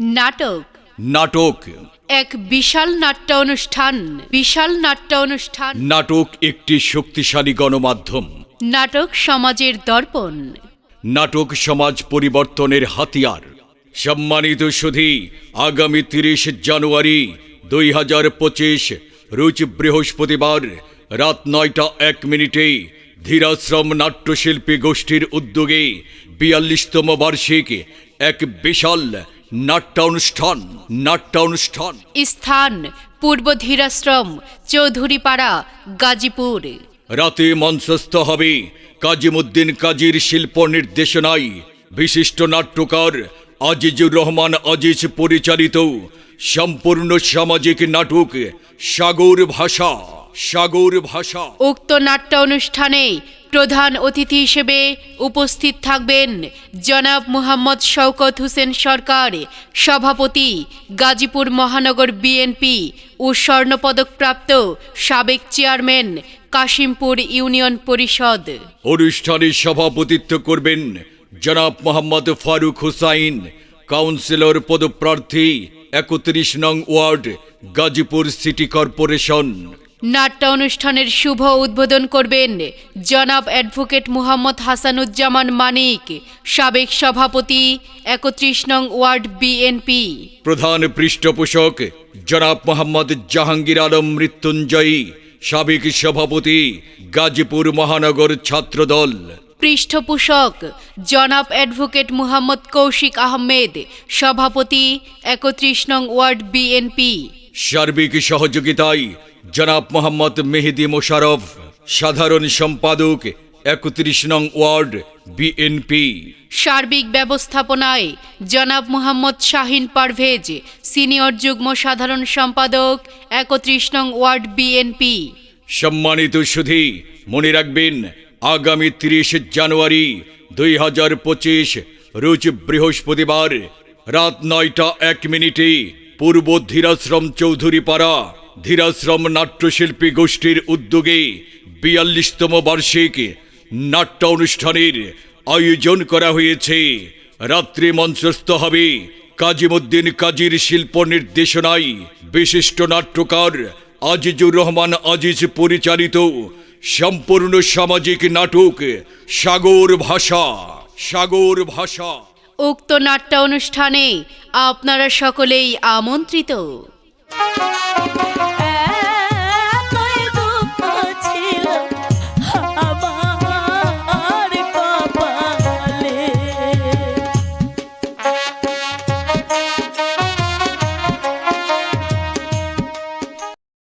নাটক। নাটক। এক বিশাল নাট্য অনুষ্ঠান বিশাল নাট্য অনুষ্ঠান নাটক একটি শক্তিশালী গণমাধ্যম। নাটক সমাজের দর্পণ। নাটক সমাজ পরিবর্তনের হাতিয়ার। সম্মানিত সুধী আগামী তিরিশ জানুয়ারি দুই হাজার পঁচিশ রোজ বৃহস্পতিবার রাত নয়টা এক মিনিটে ধীরাশ্রম নাট্যশিল্পী গোষ্ঠীর উদ্যোগে বিয়াল্লিশতম বার্ষিক এক বিশাল নাট্যানুষ্ঠান নাট্যানুষ্ঠান। স্থান পূর্ব ধীরাশ্রম চৌধুরীপাড়া গাজীপুর। রাতে মঞ্চস্থ হবে কাজিমুদ্দিন কাজীর শিল্প নির্দেশনায় বিশিষ্ট নাট্যকার আজিজুর রহমান আজিজ পরিচালিত সম্পূর্ণ সামাজিক নাটক সাগর ভাষা। সাগর ভাষা। উক্ত নাট্য অনুষ্ঠানে প্রধান অতিথি হিসেবে উপস্থিত থাকবেন জনাব মুহাম্মদ শওকত হোসেন সরকার সভাপতি গাজীপুর মহানগর বিএনপি ও স্বর্ণপদকপ্রাপ্ত সাবেক চেয়ারম্যান কাশিমপুর ইউনিয়ন পরিষদ। অনুষ্ঠানে সভাপতিত্ব করবেন জনাব মোহাম্মদ ফারুক হুসাইন কাউন্সিলর পদপ্রার্থী একত্রিশ নং ওয়ার্ড গাজীপুর সিটি কর্পোরেশন। নাট্য অনুষ্ঠানের শুভ উদ্বোধন করবেন জনাব অ্যাডভোকেট মুহাম্মদ হাসানুজ্জামান মানিক সাবেক সভাপতি একত্রিশ নং ওয়ার্ড বিএনপি প্রধান পৃষ্ঠপোষক জনাব মোহাম্মদ জাহাঙ্গীর আলম মৃত্যুঞ্জয়ী সাবেক সভাপতি গাজীপুর মহানগর ছাত্রদল। পৃষ্ঠপোষক জনাব অ্যাডভোকেট মুহাম্মদ কৌশিক আহমেদ সভাপতি একত্রিশ নং ওয়ার্ড বিএনপি সার্বিক সহযোগিতায় জনাব মোহাম্মদ মেহেদি মোশারফ সাধারণ সম্পাদক একত্রিশ নং ওয়ার্ড বিএনপি সার্বিক ব্যবস্থাপনায় জনাব মুহাম্মদ শাহিন পারভেজ সিনিয়র যুগ্ম সাধারণ সম্পাদক একত্রিশ নং ওয়ার্ড বিএনপি সম্মানিত সুধী মনে রাখবেন আগামী তিরিশ জানুয়ারি দুই হাজার পঁচিশ রোজ বৃহস্পতিবার রাত নয়টা এক মিনিটে পূর্ব ধীরাশ্রম চৌধুরীপাড়া ধীরাশ্রম নাট্যশিল্পী গোষ্ঠীর উদ্যোগে বিয়াল্লিশতম বার্ষিক নাট্য অনুষ্ঠানের আয়োজন করা হয়েছে। রাত্রি মঞ্চস্থ হবে কাজিমুদ্দিন কাজীর শিল্প নির্দেশনায় বিশিষ্ট নাট্যকার আজিজুর রহমান আজিজ পরিচালিত সম্পূর্ণ সামাজিক নাটক সাগর ভাষা সাগর ভাষা। উক্ত নাট্য অনুষ্ঠানে আপনারা সকলেই আমন্ত্রিত। Thank you.